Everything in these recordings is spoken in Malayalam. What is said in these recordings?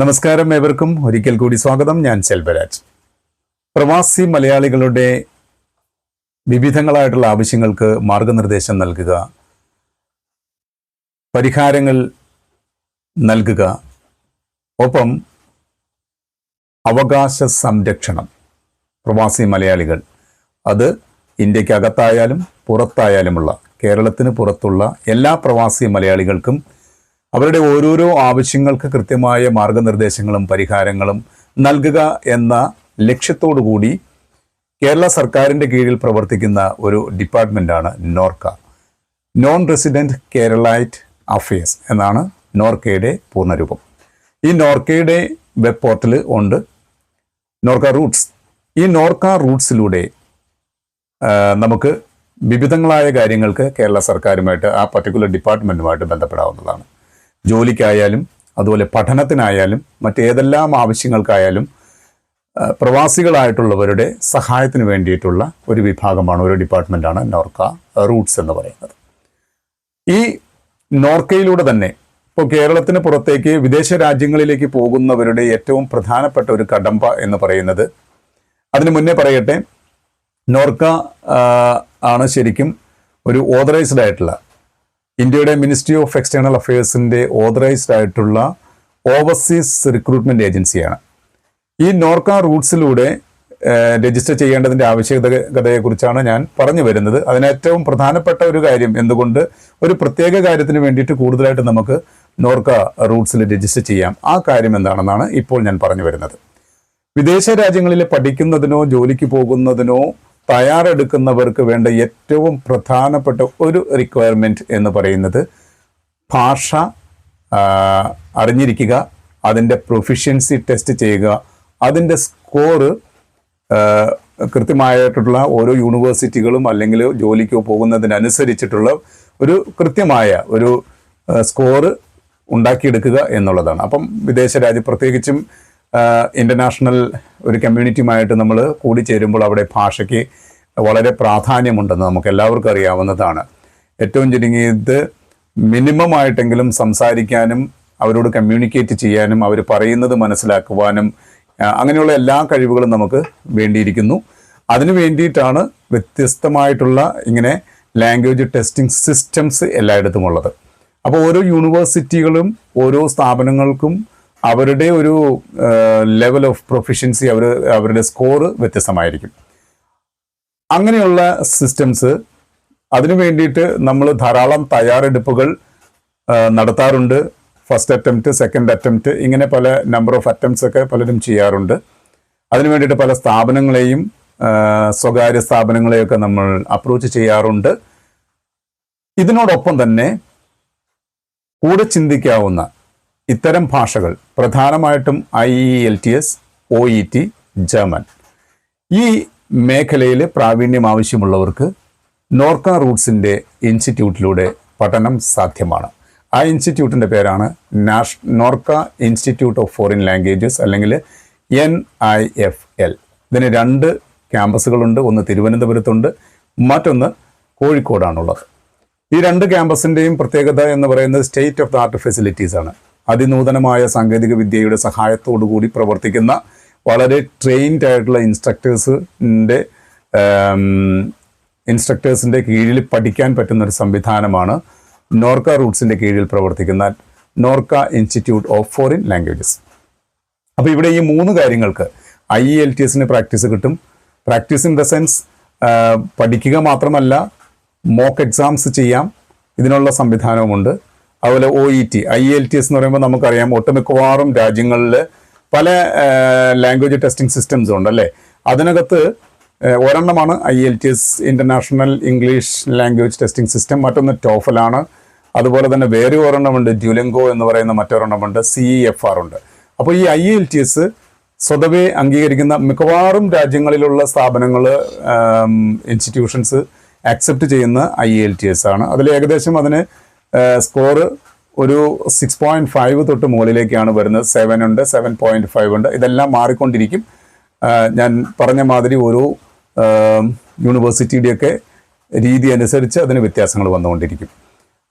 നമസ്കാരം ഏവർക്കും. ഒരിക്കൽ കൂടി സ്വാഗതം. ഞാൻ ശെൽവരാജ് പ്രവാസി മലയാളികളുടെ വിവിധങ്ങളായിട്ടുള്ള ആവശ്യങ്ങൾക്ക് മാർഗനിർദ്ദേശം നൽകുക പരിഹാരങ്ങൾ നൽകുക ഒപ്പം അവകാശ സംരക്ഷണം. പ്രവാസി മലയാളികൾ അത് ഇന്ത്യക്കകത്തായാലും പുറത്തായാലുമുള്ള കേരളത്തിന് പുറത്തുള്ള എല്ലാ പ്രവാസി മലയാളികൾക്കും അവരുടെ ഓരോരോ ആവശ്യങ്ങൾക്ക് കൃത്യമായ മാർഗനിർദ്ദേശങ്ങളും പരിഹാരങ്ങളും നൽകുക എന്ന ലക്ഷ്യത്തോടു കൂടി കേരള സർക്കാരിന്റെ കീഴിൽ പ്രവർത്തിക്കുന്ന ഒരു ഡിപ്പാർട്ട്മെന്റാണ് NORKA. Non resident Keralite affairs എന്നാണ് നോർക്കയുടെ പൂർണരൂപം. ഈ നോർക്കയുടെ വെബ് പോർട്ടൽ ഉണ്ട്. നോർക്ക റൂട്ട്സ്. ഈ നോർക്ക റൂട്ട്സിലൂടെ നമുക്ക് വിവിധങ്ങളായ കാര്യങ്ങൾക്ക് കേരള സർക്കാരുമായിട്ട് ആ പർട്ടിക്കുലർ ഡിപ്പാർട്ട്മെന്റുമായിട്ട് ബന്ധപ്പെടാവുന്നതാണ്. ജോലിക്കായാലും അതുപോലെ പഠനത്തിനായാലും മറ്റേതെല്ലാം ആവശ്യങ്ങൾക്കായാലും പ്രവാസികളായിട്ടുള്ളവരുടെ സഹായത്തിന് വേണ്ടിയിട്ടുള്ള ഒരു വിഭാഗമാണ് ഒരു ഡിപ്പാർട്ട്മെന്റാണ് നോർക്ക റൂട്ട്സ് എന്ന് പറയുന്നത്. ഈ നോർക്കയിലൂടെ തന്നെ ഇപ്പോൾ കേരളത്തിന് പുറത്തേക്ക് വിദേശ രാജ്യങ്ങളിലേക്ക് പോകുന്നവരുടെ ഏറ്റവും പ്രധാനപ്പെട്ട ഒരു കടമ്പ എന്ന് പറയുന്നത് അതിന് മുന്നേ പറയട്ടെ നോർക്ക ആണ് ശരിക്കും ഒരു ഓതറൈസ്ഡ് ആയിട്ടുള്ള ഇന്ത്യയുടെ മിനിസ്ട്രി ഓഫ് എക്സ്റ്റേണൽ അഫയേഴ്സിന്റെ ഓതറൈസ്ഡ് ആയിട്ടുള്ള ഓവർസീസ് റിക്രൂട്ട്മെന്റ് ഏജൻസിയാണ് ഈ നോർക്ക റൂട്ട്സിലൂടെ രജിസ്റ്റർ ചെയ്യേണ്ടതിന്റെ ആവശ്യകതയെക്കുറിച്ചാണ് ഞാൻ പറഞ്ഞു വരുന്നത്. അതിന് ഏറ്റവും പ്രധാനപ്പെട്ട ഒരു കാര്യം എന്തുകൊണ്ട് ഒരു പ്രത്യേക കാര്യത്തിന് വേണ്ടിയിട്ട് കൂടുതലായിട്ട് നമുക്ക് നോർക്ക റൂട്ട്സിൽ രജിസ്റ്റർ ചെയ്യാം. ആ കാര്യം എന്താണെന്നാണ് ഇപ്പോൾ ഞാൻ പറഞ്ഞു വരുന്നത്. വിദേശ രാജ്യങ്ങളിൽ പഠിക്കുന്നതിനോ ജോലിക്ക് പോകുന്നതിനോ തയ്യാറെടുക്കുന്നവർക്ക് വേണ്ട ഏറ്റവും പ്രധാനപ്പെട്ട ഒരു റിക്വയർമെന്റ് എന്ന് പറയുന്നത് ഭാഷ അറിഞ്ഞിരിക്കുക അതിന്റെ പ്രൊഫിഷ്യൻസി ടെസ്റ്റ് ചെയ്യുക അതിന്റെ സ്കോറ് കൃത്യമായിട്ടുള്ള ഓരോ യൂണിവേഴ്സിറ്റികളും അല്ലെങ്കിൽ ജോലിക്കോ പോകുന്നതിനനുസരിച്ചിട്ടുള്ള ഒരു കൃത്യമായ ഒരു സ്കോറ് ഉണ്ടാക്കിയെടുക്കുക എന്നുള്ളതാണ്. അപ്പം വിദേശ രാജ്യം പ്രത്യേകിച്ചും ഇന്റർനാഷണൽ ഒരു കമ്മ്യൂണിറ്റിയുമായിട്ട് നമ്മൾ കൂടിച്ചേരുമ്പോൾ അവിടെ ഭാഷയ്ക്ക് വളരെ പ്രാധാന്യമുണ്ടെന്ന് നമുക്ക് എല്ലാവർക്കും അറിയാവുന്നതാണ്. ഏറ്റവും ചുരുങ്ങിയത് മിനിമം ആയിട്ടെങ്കിലും സംസാരിക്കാനും അവരോട് കമ്മ്യൂണിക്കേറ്റ് ചെയ്യാനും അവർ പറയുന്നത് മനസ്സിലാക്കുവാനും അങ്ങനെയുള്ള എല്ലാ കഴിവുകളും നമുക്ക് വേണ്ടിയിരിക്കുന്നു. അതിനു വേണ്ടിയിട്ടാണ് വ്യത്യസ്തമായിട്ടുള്ള ഇങ്ങനെ ലാംഗ്വേജ് ടെസ്റ്റിംഗ് സിസ്റ്റംസ് എല്ലായിടത്തും ഉള്ളത് അപ്പോൾ ഓരോ യൂണിവേഴ്സിറ്റികളും ഓരോ സ്ഥാപനങ്ങൾക്കും അവരുടെ ഒരു ലെവൽ ഓഫ് പ്രൊഫിഷ്യൻസി അവർ അവരുടെ സ്കോർ വ്യത്യസ്തമായിരിക്കും. അങ്ങനെയുള്ള സിസ്റ്റംസ് അതിനു വേണ്ടിയിട്ട് നമ്മൾ ധാരാളം തയ്യാറെടുപ്പുകൾ നടത്താറുണ്ട്. ഫസ്റ്റ് അറ്റംപ്റ്റ് സെക്കൻഡ് അറ്റംപ്റ്റ് ഇങ്ങനെ പല നമ്പർ ഓഫ് അറ്റംപ്റ്റ്സ് ഒക്കെ പലരും ചെയ്യാറുണ്ട്. അതിനു വേണ്ടിയിട്ട് പല സ്ഥാപനങ്ങളെയും സ്വകാര്യ സ്ഥാപനങ്ങളെയൊക്കെ നമ്മൾ അപ്രോച്ച് ചെയ്യാറുണ്ട്. ഇതിനോടൊപ്പം തന്നെ കൂടെ ചിന്തിക്കാവുന്ന ഇത്തരം ഭാഷകൾ പ്രധാനമായിട്ടും I E L T S O E T German ഈ മേഖലയിൽ പ്രാവീണ്യം ആവശ്യമുള്ളവർക്ക് നോർക്ക റൂട്ട്സിന്റെ ഇൻസ്റ്റിറ്റ്യൂട്ടിലൂടെ പഠനം സാധ്യമാണ്. ആ ഇൻസ്റ്റിറ്റ്യൂട്ടിന്റെ പേരാണ് Nash NORKA institute of foreign languages അല്ലെങ്കിൽ എൻ ഐ എഫ് എൽ. ഇതിന് രണ്ട് ക്യാമ്പസുകളുണ്ട്. ഒന്ന് തിരുവനന്തപുരത്തുണ്ട്. മറ്റൊന്ന് കോഴിക്കോടാണുള്ളത്. ഈ രണ്ട് ക്യാമ്പസിന്റെയും പ്രത്യേകത എന്ന് പറയുന്നത് state of the art facilities ആണ് അതിനൂതനമായ സാങ്കേതിക വിദ്യയുടെ കൂടി പ്രവർത്തിക്കുന്ന വളരെ ട്രെയിൻഡ് ആയിട്ടുള്ള ഇൻസ്ട്രക്ടേഴ്സിന്റെ ഇൻസ്ട്രക്ടേഴ്സിന്റെ കീഴിൽ പഠിക്കാൻ പറ്റുന്ന ഒരു സംവിധാനമാണ് നോർക്ക റൂട്ട്സിന്റെ കീഴിൽ പ്രവർത്തിക്കുന്ന NORKA institute of foreign languages അപ്പോൾ ഇവിടെ ഈ മൂന്ന് കാര്യങ്ങൾക്ക് ഐ ഇ എൽ ടി എസിന് പ്രാക്ടീസ് കിട്ടും. പ്രാക്ടീസ് ഇൻ ദ സെൻസ് പഠിക്കുക മാത്രമല്ല മോക്ക് എക്സാംസ് ചെയ്യാം. ഇതിനുള്ള സംവിധാനവുമുണ്ട്. അതുപോലെ O E T I E L T S പറയുമ്പോൾ നമുക്കറിയാം ഒട്ടുമിക്കവാറും രാജ്യങ്ങളിൽ പല ലാംഗ്വേജ് ടെസ്റ്റിംഗ് സിസ്റ്റംസ് ഉണ്ട് അല്ലേ? അതിനകത്ത് ഒരെണ്ണമാണ് I L T S international English language testing system മറ്റൊന്ന് ടോഫലാണ് അതുപോലെ തന്നെ വേറെ ഒരെണ്ണമുണ്ട് ഡ്യുലങ്കോ എന്ന് പറയുന്ന മറ്റൊരെണ്ണമുണ്ട് സി ഇ എഫ് ആർ ഉണ്ട്. അപ്പോൾ ഈ ഐ എൽ ടി എസ് സ്വതവേ അംഗീകരിക്കുന്ന മിക്കവാറും രാജ്യങ്ങളിലുള്ള സ്ഥാപനങ്ങൾ ഇൻസ്റ്റിറ്റ്യൂഷൻസ് അക്സെപ്റ്റ് ചെയ്യുന്ന I E L T S. അതിൽ ഏകദേശം അതിന് സ്കോറ് ഒരു സിക്സ് പോയിന്റ് ഫൈവ് തൊട്ട് മുകളിലേക്കാണ് വരുന്നത്. സെവൻ ഉണ്ട് സെവൻ പോയിന്റ് ഫൈവ് ഉണ്ട്. ഇതെല്ലാം മാറിക്കൊണ്ടിരിക്കും. ഞാൻ പറഞ്ഞ മാതിരി ഓരോ യൂണിവേഴ്സിറ്റിയുടെയൊക്കെ രീതി അനുസരിച്ച് അതിന് വ്യത്യാസങ്ങൾ വന്നുകൊണ്ടിരിക്കും.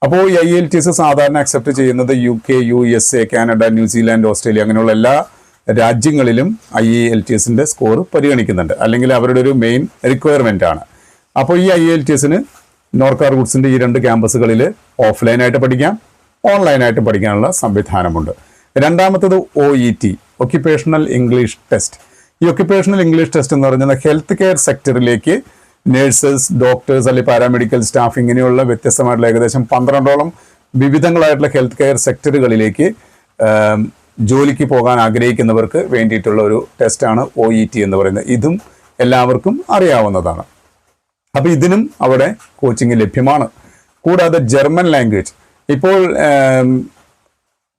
അപ്പോൾ ഐ എൽ ടി എസ് സാധാരണ അക്സെപ്റ്റ് ചെയ്യുന്നത് U K U S A Canada New Zealand Australia അങ്ങനെയുള്ള എല്ലാ രാജ്യങ്ങളിലും ഐ എൽ ടി എസിന്റെ സ്കോർ പരിഗണിക്കുന്നുണ്ട്. അല്ലെങ്കിൽ അവരുടെ ഒരു മെയിൻ റിക്വയർമെന്റ് ആണ്. അപ്പോൾ ഈ ഐ എൽ ടി എസിന് നോർക്ക ഗുഡ്സിന്റെ ഈ രണ്ട് ക്യാമ്പസുകളിൽ ഓഫ്ലൈനായിട്ട് പഠിക്കാം ഓൺലൈനായിട്ട് പഠിക്കാനുള്ള സംവിധാനമുണ്ട്. രണ്ടാമത്തത് O E T occupational English test ഈ ഒക്യുപ്പേഷണൽ ഇംഗ്ലീഷ് ടെസ്റ്റ് എന്ന് പറഞ്ഞാൽ ഹെൽത്ത് കെയർ സെക്ടറിലേക്ക് നേഴ്സസ് ഡോക്ടേഴ്സ് അല്ലെങ്കിൽ പാരാമെഡിക്കൽ സ്റ്റാഫ് ഇങ്ങനെയുള്ള വ്യത്യസ്തമായിട്ടുള്ള ഏകദേശം പന്ത്രണ്ടോളം വിവിധങ്ങളായിട്ടുള്ള ഹെൽത്ത് കെയർ സെക്ടറുകളിലേക്ക് ജോലിക്ക് പോകാൻ ആഗ്രഹിക്കുന്നവർക്ക് വേണ്ടിയിട്ടുള്ള ഒരു ടെസ്റ്റാണ് ഒ ഇ ടി എന്ന് പറയുന്നത്. ഇതും എല്ലാവർക്കും അറിയാവുന്നതാണ്. അപ്പോൾ ഇതിനും അവിടെ കോച്ചിങ് ലഭ്യമാണ്. കൂടാതെ ജർമ്മൻ ലാംഗ്വേജ് ഇപ്പോൾ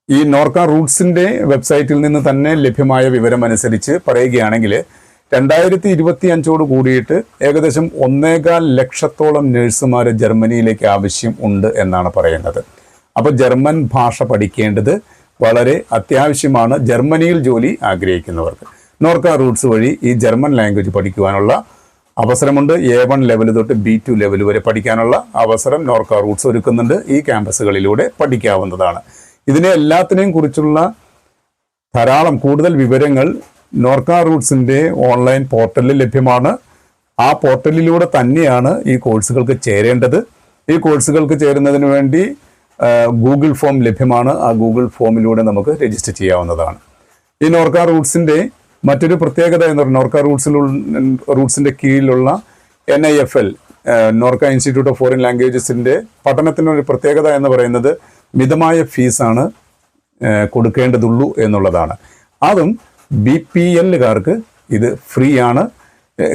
ഈ നോർക്ക റൂട്ട്സിന്റെ വെബ്സൈറ്റിൽ നിന്ന് തന്നെ ലഭ്യമായ വിവരം അനുസരിച്ച് പറയുകയാണെങ്കിൽ രണ്ടായിരത്തി ഇരുപത്തി അഞ്ചോട് കൂടിയിട്ട് ഏകദേശം ഒന്നേകാൽ ലക്ഷത്തോളം നഴ്സുമാർ ജർമ്മനിയിലേക്ക് ആവശ്യം ഉണ്ട് എന്നാണ് പറയുന്നത് അപ്പോൾ ജർമ്മൻ ഭാഷ പഠിക്കേണ്ടത് വളരെ അത്യാവശ്യമാണ് ജർമ്മനിയിൽ ജോലി ആഗ്രഹിക്കുന്നവർക്ക്. നോർക്ക റൂട്ട്സ് വഴി ഈ ജർമ്മൻ ലാംഗ്വേജ് പഠിക്കുവാനുള്ള അവസരമുണ്ട് എ വൺ ലെവൽ തൊട്ട് ബി ടു ലെവൽ വരെ പഠിക്കാനുള്ള അവസരം നോർക്ക റൂട്ട്സ് ഒരുക്കുന്നുണ്ട്. ഈ ക്യാമ്പസുകളിലൂടെ പഠിക്കാവുന്നതാണ്. ഇതിനെ എല്ലാത്തിനെയും കുറിച്ചുള്ള ധാരാളം കൂടുതൽ വിവരങ്ങൾ നോർക്ക റൂട്ട്സിന്റെ ഓൺലൈൻ പോർട്ടലിൽ ലഭ്യമാണ്. ആ പോർട്ടലിലൂടെ തന്നെയാണ് ഈ കോഴ്സുകൾക്ക് ചേരേണ്ടത്. ഈ കോഴ്സുകൾക്ക് ചേരുന്നതിന് വേണ്ടി ഗൂഗിൾ ഫോം ലഭ്യമാണ്. ആ ഗൂഗിൾ ഫോമിലൂടെ നമുക്ക് രജിസ്റ്റർ ചെയ്യാവുന്നതാണ്. ഈ നോർക്ക റൂട്ട്സിന്റെ മറ്റൊരു പ്രത്യേകത എന്ന് പറഞ്ഞാൽ നോർക്ക റൂട്ട്സിൽ റൂട്ട്സിന്റെ കീഴിലുള്ള N I F L NORKA institute of foreign ലാംഗ്വേജസിന്റെ പഠനത്തിനൊരു പ്രത്യേകത എന്ന് പറയുന്നത് മിതമായ ഫീസാണ് കൊടുക്കേണ്ടതുള്ളൂ എന്നുള്ളതാണ്. അതും ബി പി എല്ലുകാർക്ക് ഇത് ഫ്രീ ആണ്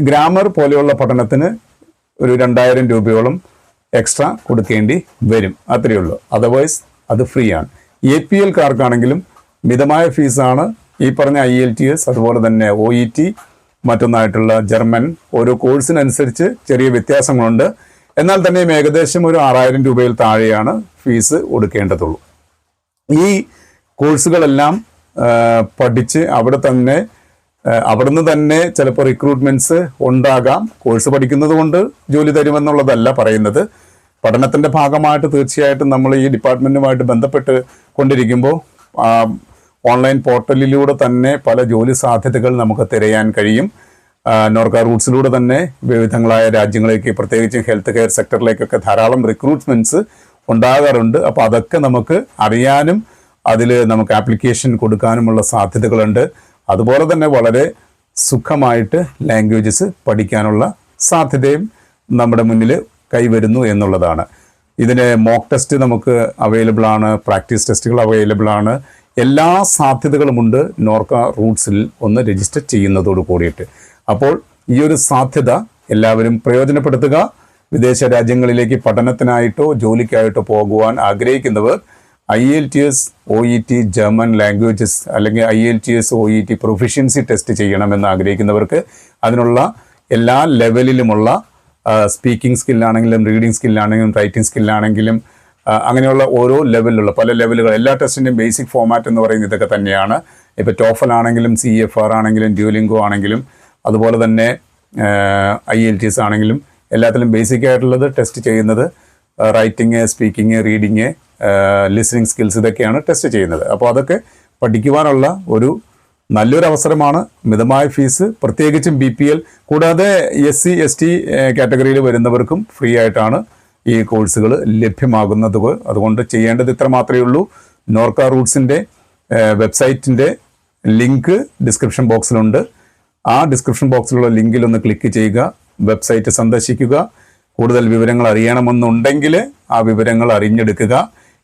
ഗ്രാമർ പോലെയുള്ള പഠനത്തിന് ഒരു രണ്ടായിരം രൂപയോളം എക്സ്ട്രാ കൊടുക്കേണ്ടി വരും. അത്രയേ ഉള്ളൂ. അതർവൈസ് അത് ഫ്രീ ആണ് എ പി എൽക്കാർക്കാണെങ്കിലും മിതമായ ഫീസാണ് ഈ പറഞ്ഞ ഐ എൽ ടി എസ് അതുപോലെ തന്നെ ഒ ഇ ടി മറ്റൊന്നായിട്ടുള്ള ജർമ്മൻ ഓരോ കോഴ്സിനനുസരിച്ച് ചെറിയ വ്യത്യാസങ്ങളുണ്ട്. എന്നാൽ തന്നെയും ഏകദേശം ഒരു ആറായിരം രൂപയിൽ താഴെയാണ് ഫീസ് കൊടുക്കേണ്ടതുള്ളൂ. ഈ കോഴ്സുകളെല്ലാം പഠിച്ച് അവിടെ തന്നെ അവിടുന്ന് തന്നെ ചിലപ്പോൾ റിക്രൂട്ട്മെന്റ്സ് ഉണ്ടാകാം. കോഴ്സ് പഠിക്കുന്നത് കൊണ്ട് ജോലി തരുമെന്നുള്ളതല്ല പറയുന്നത്. പഠനത്തിന്റെ ഭാഗമായിട്ട് തീർച്ചയായിട്ടും നമ്മൾ ഈ ഡിപ്പാർട്ട്മെന്റുമായിട്ട് ബന്ധപ്പെട്ട് കൊണ്ടിരിക്കുമ്പോൾ ഓൺലൈൻ പോർട്ടലിലൂടെ തന്നെ പല ജോലി സാധ്യതകൾ നമുക്ക് തിരയാൻ കഴിയും. നോർക്ക റൂട്ട്സിലൂടെ തന്നെ വിവിധങ്ങളായ രാജ്യങ്ങളിലേക്ക് പ്രത്യേകിച്ച് ഹെൽത്ത് കെയർ സെക്ടറിലേക്കൊക്കെ ധാരാളം റിക്രൂട്ട്മെന്റ്സ് ഉണ്ടാകാറുണ്ട്. അപ്പോൾ അതൊക്കെ നമുക്ക് അറിയാനും അതിൽ നമുക്ക് ആപ്ലിക്കേഷൻ കൊടുക്കാനുമുള്ള സാധ്യതകളുണ്ട്. അതുപോലെ തന്നെ വളരെ സുഖമായിട്ട് ലാംഗ്വേജസ് പഠിക്കാനുള്ള സാധ്യതയും നമ്മുടെ മുന്നിൽ കൈവരുന്നു എന്നുള്ളതാണ്. ഇതിന് മോക്ക് ടെസ്റ്റ് നമുക്ക് അവൈലബിൾ ആണ് പ്രാക്ടീസ് ടെസ്റ്റുകൾ അവൈലബിൾ ആണ്. എല്ലാ സാധ്യതകളുമുണ്ട് നോർക്ക റൂട്ട്സിൽ ഒന്ന് രജിസ്റ്റർ ചെയ്യുന്നതോട് കൂടിയിട്ട്. അപ്പോൾ ഈ ഒരു സാധ്യത എല്ലാവരും പ്രയോജനപ്പെടുത്തുക. വിദേശ രാജ്യങ്ങളിലേക്ക് പഠനത്തിനായിട്ടോ ജോലിക്കായിട്ടോ പോകുവാൻ ആഗ്രഹിക്കുന്നവർ I L T S O E T German languages അല്ലെങ്കിൽ I L T S O E T proficiency test ചെയ്യണമെന്ന് ആഗ്രഹിക്കുന്നവർക്ക് അതിനുള്ള എല്ലാ ലെവലിലുമുള്ള സ്പീക്കിംഗ് സ്കില്ലാണെങ്കിലും റീഡിംഗ് സ്കില്ലാണെങ്കിലും റൈറ്റിംഗ് സ്കില്ലാണെങ്കിലും അങ്ങനെയുള്ള ഓരോ ലെവലിലുള്ള പല ലെവലുകൾ എല്ലാ ടെസ്റ്റിന്റെയും ബേസിക് ഫോമാറ്റ് എന്ന് പറയുന്നത് ഇതൊക്കെ തന്നെയാണ്. ഇപ്പോൾ ടോഫൽ ആണെങ്കിലും സി എഫ് ആർ ആണെങ്കിലും ഡ്യൂലിംഗോ ആണെങ്കിലും അതുപോലെ തന്നെ ഐ എൽ ടി എസ് ആണെങ്കിലും എല്ലാത്തിലും ബേസിക് ആയിട്ടുള്ളത് ടെസ്റ്റ് ചെയ്യുന്നത് writing speaking reading listening skills ഇതൊക്കെയാണ് ടെസ്റ്റ് ചെയ്യുന്നത്. അപ്പോൾ അതൊക്കെ പഠിക്കുവാനുള്ള ഒരു നല്ലൊരു അവസരമാണ് മിതമായ ഫീസ് പ്രത്യേകിച്ചും ബി പി എൽ കൂടാതെ എസ് സി എസ് ടി കാറ്റഗറിയിൽ വരുന്നവർക്കും ഫ്രീ ആയിട്ടാണ് ഈ കോഴ്സുകൾ ലഭ്യമാകുന്നത്. അതുകൊണ്ട് ചെയ്യേണ്ടത് ഇത്ര മാത്രമേ ഉള്ളൂ. നോർക്ക റൂട്ട്സിന്റെ വെബ്സൈറ്റിന്റെ ലിങ്ക് ഡിസ്ക്രിപ്ഷൻ ബോക്സിലുണ്ട്. ആ ഡിസ്ക്രിപ്ഷൻ ബോക്സിലുള്ള ലിങ്കിൽ ഒന്ന് ക്ലിക്ക് ചെയ്യുക വെബ്സൈറ്റ് സന്ദർശിക്കുക. കൂടുതൽ വിവരങ്ങൾ അറിയണമെന്നുണ്ടെങ്കിൽ ആ വിവരങ്ങൾ അറിഞ്ഞെടുക്കുക.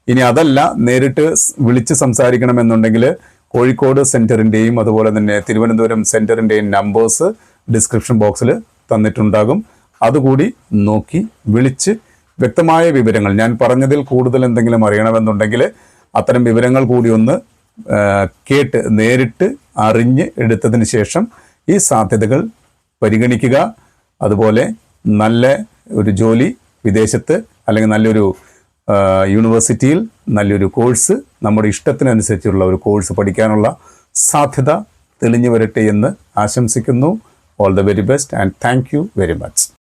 ഇനി അതല്ല നേരിട്ട് വിളിച്ച് സംസാരിക്കണമെന്നുണ്ടെങ്കിൽ കോഴിക്കോട് സെന്ററിന്റെയും അതുപോലെ തന്നെ തിരുവനന്തപുരം സെന്ററിന്റെയും നമ്പേഴ്സ് ഡിസ്ക്രിപ്ഷൻ ബോക്സിൽ തന്നിട്ടുണ്ടാകും. അതുകൂടി നോക്കി വിളിച്ച് വ്യക്തമായ വിവരങ്ങൾ ഞാൻ പറഞ്ഞതിൽ കൂടുതൽ എന്തെങ്കിലും അറിയണമെന്നുണ്ടെങ്കിൽ അത്തരം വിവരങ്ങൾ കൂടി ഒന്ന് കേട്ട് നേരിട്ട് അറിഞ്ഞ് എടുത്തതിന് ശേഷം ഈ സാധ്യതകൾ പരിഗണിക്കുക. അതുപോലെ നല്ല ഒരു ജോലി വിദേശത്ത് അല്ലെങ്കിൽ നല്ലൊരു യൂണിവേഴ്സിറ്റിയിൽ നല്ലൊരു കോഴ്സ് നമ്മുടെ ഇഷ്ടത്തിനനുസരിച്ചുള്ള ഒരു കോഴ്സ് പഠിക്കാനുള്ള സാധ്യത തെളിഞ്ഞു വരട്ടെ എന്ന് ആശംസിക്കുന്നു. All the very best and thank very much